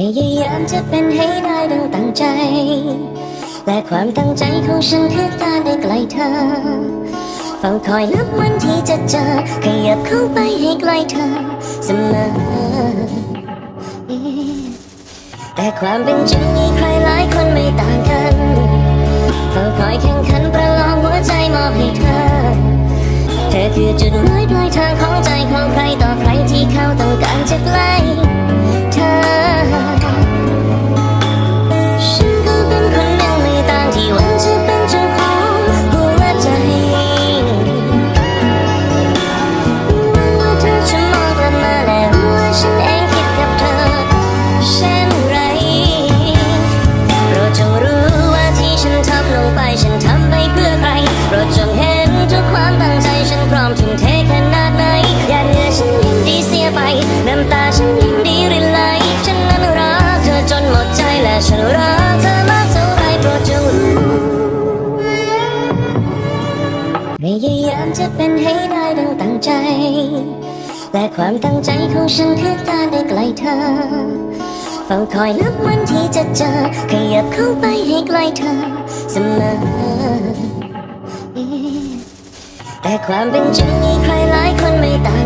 พยายามจะเป็นให้ได้ดังตั้งใจ และความตั้งใจของฉันคือการได้ใกล้เธอเฝ้าคอยนับวันที่จะเจอขยับเข้าไปให้ใกล้เธอเสมอ แต่ความเป็นจริงมีใครหลายคนไม่ต่างกันเฝ้าคอยแข่งขันประลองหัวใจมอบให้เธอ เธอคือจุดหมายปลายทางของใจของใครต่อใครที่เขาต้องการจะใกล้ ไปฉันทำไปเพื่อใครโปรดจงเห็นทุกความตั้งใจฉันพร้อมทุ่มเทขนาดไหนอย่าเหนื่อฉันยินดีเสียไปน้ำตาฉันยินดีรินไหลฉันนั้นรักเธอจนหมดใจและฉันรักเธอมากเท่าไรโปรดจงรู้พยายามจะเป็นให้ได้ดังตั้งใจ และความตั้งใจของฉันคือการได้ใกล้เธอ เฝ้าคอยนับวันที่จะเจอ ขยับเข้าไปให้ใกล้เธอเสมอ แต่ความเป็นจริงมีใครหลายคนไม่ต่างกันเฝ้าคอยแข่ง